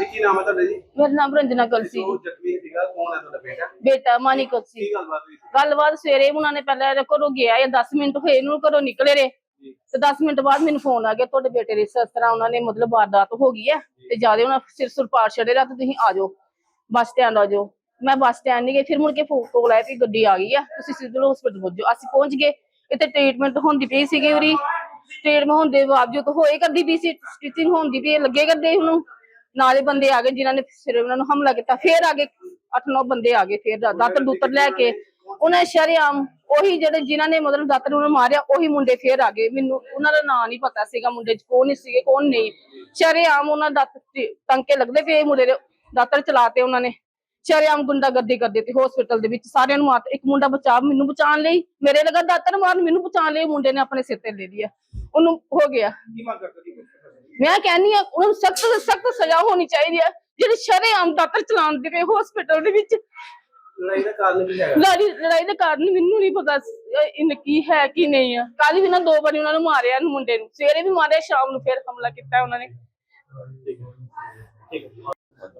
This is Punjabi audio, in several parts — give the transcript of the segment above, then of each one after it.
ਹਾਂਜੀ ਕੀ ਨਾਮ ਹੈ ਤੁਹਾਡਾ ਜੀ? ਮੇਰਾ ਨਾਮ ਰੰਜਨਾ ਕਲਸੀ ਜੋ। ਜ਼ਖਮੀ ਸੀਗਾ ਕੌਣ ਹੈ ਤੁਹਾਡਾ ਬੇਟਾ? ਬੇਟਾ ਮਾਨੀ ਕਲਸੀ ਕੀ ਗੱਲਬਾਤ ਹੋਈ ਸੀ? ਗੱਲਬਾਤ ਸਵੇਰੇ ਉਹਨਾਂ ਨੇ ਪਹਿਲਾਂ ਇਹਦੇ ਘਰੋਂ ਗਿਆ ਜਾਂ 10 ਮਿੰਟ ਹੋਏ ਇਹਨੂੰ ਘਰੋਂ ਨਿਕਲੇ ਰੇ ਜੀ। ਤੇ 10 ਮਿੰਟ ਬਾਅਦ ਮੈਨੂੰ ਫੋਨ ਆ ਗਿਆ ਤੁਹਾਡੇ ਬੇਟੇ ਦੀ ਇਸ ਤਰ੍ਹਾਂ ਉਹਨਾਂ ਨੇ ਮਤਲਬ ਵਾਰਦਾਤ ਹੋ ਗਈ ਹੈ ਤੇ ਜ਼ਿਆਦਾ ਉਹਨਾਂ ਸਿਰ ਸੁਰ ਪਾੜ ਛੜੇ ਰਾ ਤੇ ਤੁਸੀਂ ਆ ਜਾਓ। ਬੱਸ ਸਟੈਂਡ ਆ ਜਾਓ। ਮੈਂ ਬੱਸ ਸਟੈਂਡ ਨਹੀਂ ਗਈ ਫਿਰ ਮੁੜ ਕੇ ਫੋਨ ਕੋਲ ਆਇਆ ਕਿ ਗੱਡੀ ਆ ਗਈ ਆ। ਤੁਸੀਂ ਸਿਵਲ ਹਸਪੀਟਲ ਪਹੁੰਚੋ ਅਸੀਂ ਪਹੁੰਚ ਗਏ। ਇੱਥੇ ਟ੍ਰੀਟਮੈਂਟ ਹੁੰਦੀ ਪਈ ਸੀਗੀ ਉਰੀ। ਟ੍ਰੀਟਮੈਂਟ ਹੋਣ ਦੇ ਬਾਵਜੂਦ ਹੋਏ ਕਰਦੀ ਪਈ ਸੀ। ਸਟਿਚਿੰਗ ਹੁੰਦੀ ਪਈ ਲੱਗੇ ਕਰਦੇ ਉਹਨੂੰ। ਨਾਲੇ ਬੰਦੇ ਆ ਗਏ ਜਿਨ੍ਹਾਂ ਨੇ ਫਿਰ ਉਹਨਾਂ ਨੂੰ ਹਮਲਾ ਕੀਤਾ ਫਿਰ ਆ ਗਏ 8-9 ਬੰਦੇ ਆ ਗਏ ਫਿਰ ਦਾਤਰ ਦੂਤਰ ਲੈ ਕੇ। ਉਹਨਾਂ ਸ਼ਰਿਆਮ ਉਹੀ ਜਿਹੜੇ ਜਿਨ੍ਹਾਂ ਨੇ ਮਤਲਬ ਦਾਤਰ ਨੂੰ ਮਾਰਿਆ ਉਹੀ ਮੁੰਡੇ ਫੇਰ ਆ ਗਏ। ਮੈਨੂੰ ਉਹਨਾਂ ਦਾ ਨਾਂ ਨਹੀਂ ਪਤਾ ਸੀਗਾ ਮੁੰਡੇ ਚ ਕੌਣ ਸੀਗੇ ਕੌਣ ਨਹੀਂ। ਸ਼ਰਿਆਮ ਉਹਨਾਂ ਦਾ ਟੰਕੇ ਲੱਗਦੇ ਪਏ ਮੁੰਡੇ ਦੇ ਦਾਤਰ ਚਲਾਤੇ ਉਹਨਾਂ ਨੇ। ਸ਼ਰਿਆਮ ਗੁੰਡਾਗਰਦੀ ਕਰਦੇ ਤੇ ਹਸਪੀਟਲ ਦੇ ਵਿੱਚ। ਸਾਰਿਆਂ ਨੂੰ ਮਾਰ ਇੱਕ ਮੁੰਡਾ ਬਚਾ ਮੈਨੂੰ ਬਚਾਉਣ ਲਈ ਮੇਰੇ ਲਗਾ ਦਾਤਰ ਮਾਰਨ ਮੈਨੂੰ ਬਚਾਉਣ ਲਈ ਮੁੰਡੇ ਨੇ ਆਪਣੇ ਸਿਰ ਤੇ ਲੈ ਲਿਆ। ਉਹਨੂੰ ਹੋ ਗਿਆ। ਕੀ ਮੰਗ ਕਰਦੇ ਜੀ ਮੈਂ ਕਹਿੰਨੀ ਆ ਉਹਨਾਂ ਨੂੰ ਸਖਤ ਤੋਂ ਸਖਤ ਸਜ਼ਾ ਹੋਣੀ ਚਾਹੀਦੀ ਹੈ ਜਿਹੜੇ ਸ਼ਰੇਆਮ ਦਾਤਰ ਚਲਾਉਣ ਦੇ ਪਏ ਹਸਪੀਟਲ ਦੇ ਵਿੱਚ। ਲੜਾਈ ਦਾ ਕਾਰਨ ਕੀ ਹੈਗਾ। ਲੜਾਈ ਲੜਾਈ ਦਾ ਕਾਰਨ ਮੈਨੂੰ ਨਹੀਂ ਪਤਾ ਇਹਨ ਕੀ ਹੈ ਕੀ ਨਹੀਂ ਆ। ਕੱਲ ਵੀ ਨਾ ਦੋ ਵਾਰੀ ਉਹਨਾਂ ਨੂੰ ਮਾਰਿਆ ਨੂੰ ਮੁੰਡੇ ਨੂੰ। ਸਵੇਰੇ ਵੀ ਮਾਰਿਆ ਸ਼ਾਮ ਨੂੰ ਫਿਰ ਹਮਲਾ ਕੀਤਾ ਉਹਨਾਂ ਨੇ।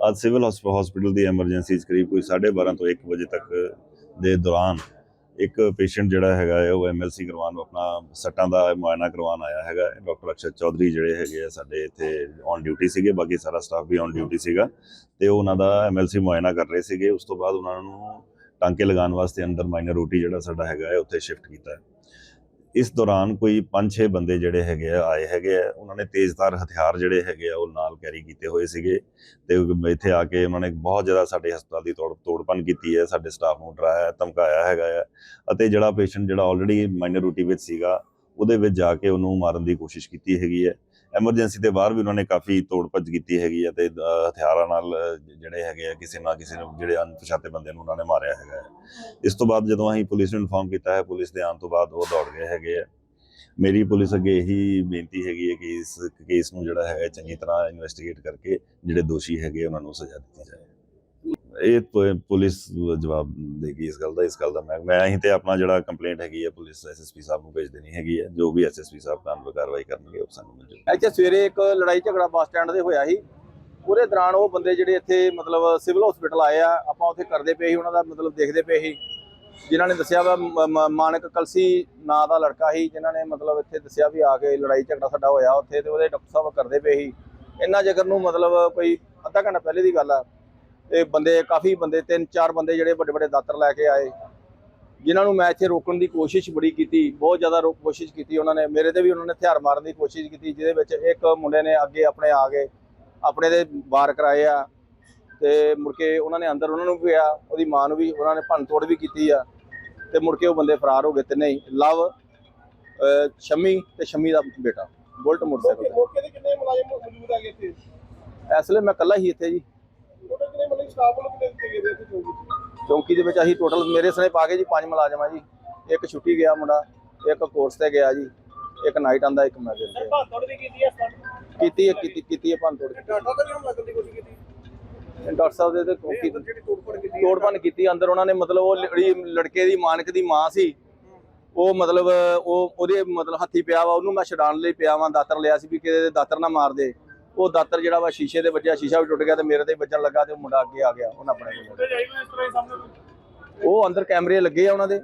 ਅੱਜ ਸਿਵਲ ਹਸਪੀਟਲ ਦੀ ਐਮਰਜੈਂਸੀ ਕਰੀਬ ਕੋਈ 12:30 ਤੋਂ 1 ਵਜੇ ਤੱਕ ਦੇ ਦੌਰਾਨ ਇੱਕ ਪੇਸ਼ੈਂਟ ਜਿਹੜਾ ਹੈਗਾ ਹੈ, ਉਹ ਐਮਐਲਸੀ ਕਰਵਾਉਣ ਆਪਣਾ ਸੱਟਾਂ ਦਾ ਮੁਆਇਨਾ ਕਰਵਾਉਣ ਆਇਆ ਹੈਗਾ ਡਾਕਟਰ ਅਕਸ਼ਰ ਚੌਧਰੀ ਜਿਹੜੇ ਹੈਗੇ ਆ ਸਾਡੇ ਇੱਥੇ ਔਨ ਡਿਊਟੀ ਸੀਗੇ, ਬਾਕੀ ਸਾਰਾ ਸਟਾਫ ਵੀ ਔਨ ਡਿਊਟੀ ਸੀਗਾ ਤੇ ਉਹ ਉਹਨਾਂ ਦਾ ਐਮਐਲਸੀ ਮੁਆਇਨਾ ਕਰ ਰਹੇ ਸੀਗੇ, ਉਸ ਤੋਂ ਬਾਅਦ ਉਹਨਾਂ ਨੂੰ ਟਾਂਕੇ ਲਗਾਉਣ ਵਾਸਤੇ ਅੰਦਰ ਮਾਈਨਰ ਰੋਟੀ ਜਿਹੜਾ ਸਾਡਾ ਹੈਗਾ ਹੈ, ਉੱਥੇ ਸ਼ਿਫਟ ਕੀਤਾ ਹੈ। ਇਸ ਦੌਰਾਨ ਕੋਈ 5-6 ਬੰਦੇ ਜਿਹੜੇ ਹੈਗੇ ਆ, ਆਏ ਹੈਗੇ ਆ। ਉਹਨਾਂ ਨੇ ਤੇਜ਼ਧਾਰ ਹਥਿਆਰ ਜਿਹੜੇ ਹੈਗੇ ਆ, ਉਹ ਨਾਲ ਕੈਰੀ ਕੀਤੇ ਹੋਏ ਸੀਗੇ ਤੇ ਇੱਥੇ ਆ ਕੇ ਉਹਨਾਂ ਨੇ ਬਹੁਤ ਜ਼ਿਆਦਾ ਸਾਡੇ ਹਸਪਤਾਲ ਦੀ ਤੋੜ, ਤੋੜਪਨ ਕੀਤੀ ਹੈ। ਸਾਡੇ ਸਟਾਫ ਨੂੰ ਡਰਾਇਆ, ਧਮਕਾਇਆ ਹੈਗਾ ਆ ਅਤੇ ਜਿਹੜਾ ਪੇਸ਼ੈਂਟ ਜਿਹੜਾ ਆਲਰੇਡੀ ਮਾਈਨਰ ਰੂਟੀ ਵਿੱਚ ਸੀਗਾ, ਉਹਦੇ ਵਿੱਚ ਜਾ ਕੇ ਉਹਨੂੰ ਮਾਰਨ ਦੀ ਕੋਸ਼ਿਸ਼ ਕੀਤੀ ਹੈਗੀ ਹੈ। ਐਮਰਜੈਂਸੀ ਦੇ ਬਾਹਰ ਵੀ ਉਹਨਾਂ ਨੇ ਕਾਫੀ ਤੋੜ ਭੱਜ ਕੀਤੀ ਹੈਗੀ ਹੈ ਤੇ ਹਥਿਆਰਾਂ ਨਾਲ ਜਿਹੜੇ ਹੈਗੇ ਆ ਕਿਸੇ ਨਾ ਕਿਸੇ ਨੂੰ, ਜਿਹੜੇ ਅਣਪਛਾਤੇ ਬੰਦੇ ਨੂੰ ਉਹਨਾਂ ਨੇ ਮਾਰਿਆ ਹੈਗਾ ਹੈ ਇਸ ਤੋਂ ਬਾਅਦ ਜਦੋਂ ਅਸੀਂ ਪੁਲਿਸ ਨੂੰ ਇਨਫਾਰਮ ਕੀਤਾ ਹੈ, ਪੁਲਿਸ ਦੇ ਆਉਣ ਤੋਂ ਬਾਅਦ ਉਹ ਦੌੜ ਗਏ ਹੈਗੇ ਆ। ਮੇਰੀ ਪੁਲਿਸ ਅੱਗੇ ਇਹੀ ਬੇਨਤੀ ਹੈਗੀ ਹੈ ਕਿ ਇਸ ਕੇਸ ਨੂੰ ਜਿਹੜਾ ਹੈਗਾ, ਚੰਗੀ ਤਰ੍ਹਾਂ ਇਨਵੈਸਟੀਗੇਟ ਕਰਕੇ ਜਿਹੜੇ ਦੋਸ਼ੀ ਹੈਗੇ ਉਹਨਾਂ ਨੂੰ ਸਜ਼ਾ ਦਿੱਤੀ ਜਾਵੇ ਇਹ ਪੁਲਿਸ ਜਵਾਬ ਦੇਗੀ ਇਸ ਗੱਲ ਦਾ, ਇਸ ਗੱਲ ਦਾ ਮੈਂ ਮੈਂ ਅਸੀਂ ਤੇ ਆਪਣਾ ਜਿਹੜਾ ਕੰਪਲੇਂਟ ਹੈਗੀ ਹੈ, ਪੁਲਿਸ ਐਸਐਸਪੀ ਸਾਹਿਬ ਨੂੰ ਭੇਜ ਦੇਣੀ ਹੈਗੀ ਹੈ, ਜੋ ਵੀ ਐਸਐਸਪੀ ਸਾਹਿਬ ਕਾਨੂੰਨ ਕਾਰਵਾਈ ਕਰਨਗੇ, ਉਹ ਸਾਨੂੰ ਮਨਜ਼ੂਰ ਇੱਥੇ ਸਵੇਰੇ ਇੱਕ ਲੜਾਈ ਝਗੜਾ ਬੱਸ ਸਟੈਂਡ ਦੇ ਹੋਇਆ ਸੀ। ਉਹਦੇ ਦੌਰਾਨ ਉਹ ਬੰਦੇ ਜਿਹੜੇ ਇੱਥੇ ਮਤਲਬ ਸਿਵਲ ਹਸਪੀਟਲ ਆਏ ਆ, ਆਪਾਂ ਉੱਥੇ ਕਰਦੇ ਪਏ ਸੀ, ਉਹਨਾਂ ਦਾ ਮਤਲਬ ਦੇਖਦੇ ਪਏ ਸੀ। ਜਿਨ੍ਹਾਂ ਨੇ ਦੱਸਿਆ ਵਾ ਮਾਨਕ ਕਲਸੀ ਨਾਂ ਦਾ ਲੜਕਾ ਸੀ, ਜਿਨ੍ਹਾਂ ਨੇ ਮਤਲਬ ਇੱਥੇ ਦੱਸਿਆ ਵੀ ਆ ਕੇ ਲੜਾਈ ਝਗੜਾ ਸਾਡਾ ਹੋਇਆ ਉੱਥੇ ਤੇ ਉਹਦੇ ਡਾਕਟਰ ਸਾਹਿਬ ਕਰਦੇ ਪਏ ਸੀ। ਇੰਨਾ ਜੇਕਰ ਨੂੰ ਮਤਲਬ ਕੋਈ ਅੱਧਾ ਘੰਟਾ ਪਹਿਲੇ ਦੀ ਗੱਲ ਆ ਤੇ ਬੰਦੇ ਕਾਫੀ ਬੰਦੇ ਤਿੰਨ ਚਾਰ ਬੰਦੇ ਜਿਹੜੇ ਵੱਡੇ ਵੱਡੇ ਦਾਤਰ ਲੈ ਕੇ ਆਏ। ਜਿਨ੍ਹਾਂ ਨੂੰ ਮੈਂ ਇੱਥੇ ਰੋਕਣ ਦੀ ਕੋਸ਼ਿਸ਼ ਬੜੀ ਕੀਤੀ ਬਹੁਤ ਜ਼ਿਆਦਾ ਰੋਕ ਕੋਸ਼ਿਸ਼ ਕੀਤੀ ਉਹਨਾਂ ਨੇ। ਮੇਰੇ ਤੇ ਵੀ ਉਹਨਾਂ ਨੇ ਹਥਿਆਰ ਮਾਰਨ ਦੀ ਕੋਸ਼ਿਸ਼ ਕੀਤੀ ਜਿਹਦੇ ਵਿੱਚ ਇੱਕ ਮੁੰਡੇ ਨੇ ਅੱਗੇ ਆਪਣੇ ਆ ਗਏ ਆਪਣੇ ਦੇ ਵਾਰ ਕਰਾਏ ਆ। ਤੇ ਮੁੜ ਕੇ ਉਹਨਾਂ ਨੇ ਅੰਦਰ ਉਹਨਾਂ ਨੂੰ ਵੀ ਆ ਉਹਦੀ ਮਾਂ ਨੂੰ ਵੀ ਉਹਨਾਂ ਨੇ ਭੰਨ ਤੋੜ ਵੀ ਕੀਤੀ ਆ। ਤੇ ਮੁੜ ਕੇ ਉਹ ਬੰਦੇ ਫਰਾਰ ਹੋ ਗਏ ਤਿੰਨੇ ਹੀ। ਲਵ ਸ਼ਮੀ ਤੇ ਸ਼ਮੀ ਦਾ ਬੇਟਾ ਬੁਲਟ ਮੋਟਰਸਾਈਕਲ ਤੇ। ਕਿੰਨੇ ਮੁਲਾਜ਼ਮ ਮੌਜੂਦ ਹੈਗੇ ਇੱਥੇ? ਇਸ ਵੇਲੇ ਮੈਂ ਇਕੱਲਾ ਹੀ ਇੱਥੇ ਜੀ। ਸਟਾਫ ਵੱਲੋਂ ਕਿੰਨੇ ਦਿੱਤੇ ਗਏ ਸੀ ਇੱਥੇ ਚੌਂਕੀ ਦੇ ਵਿੱਚ ਅਸੀਂ ਟੋਟਲ ਮੇਰੇ ਸਨੇ ਪਾ ਕੇ ਜੀ ਪੰਜ ਮੁਲਾਜ਼ਮ ਆ ਜੀ। ਇੱਕ ਛੁੱਟੀ ਗਿਆ ਮੁੰਡਾ ਇੱਕ ਕੋਰਸ ਤੇ ਗਿਆ ਜੀ ਇੱਕ ਨਾਈਟ ਆਂਦਾ ਇੱਕ ਮੈਂ ਵੀ ਕੀਤੀ ਹੈ ਕੀਤੀ ਕੀਤੀ ਕੀਤੀ ਹੈ ਭੰਨ ਤੋੜ ਡਾਟਾ ਤਾਂ ਨਹੀਂ ਦੀ ਕੋਸ਼ਿਸ਼ ਕੀਤੀ? ਡਾਕਟਰ ਸਾਹਿਬ ਦੇ ਤੇ ਤੋੜਫੋੜ ਕੀਤੀ। ਅੰਦਰ ਉਹਨਾਂ ਨੇ ਮਤਲਬ ਉਹ ਲੜਕੇ ਦੀ ਮਾਨਕ ਦੀ ਮਾਂ ਸੀ। ਉਹ ਮਤਲਬ ਉਹ ਉਹਦੇ ਮਤਲਬ ਹੱਥੀ ਪਿਆ ਵਾ ਉਹਨੂੰ ਮੈਂ ਛਡਾਣ ਲਈ ਪਿਆ ਵਾਂ ਦਾਤਰ ਲਿਆ ਸੀ ਵੀ ਕਿਤੇ ਦੇ ਦਾਤਰ ਨਾ ਮਾਰ ਦੇ। ਉਹ ਦਾਤਰ ਜਿਹੜਾ ਵਾ ਸ਼ੀਸ਼ੇ ਦੇ ਵੱਜਿਆ ਸ਼ੀਸ਼ਾ ਵੀ ਟੁੱਟ ਗਿਆ ਤੇ ਮੇਰੇ ਤੇ ਵੱਜਣ ਲੱਗਾ ਤੇ ਉਹ ਮੁੰਡਾ ਅੱਗੇ ਆ ਗਿਆ ਉਹਨਾਂ ਆਪਣੇ ਕੋਲ ਉਹ ਅੰਦਰ ਕੈਮਰੇ ਲੱਗੇ ਆ ਉਹਨਾਂ ਦੇ।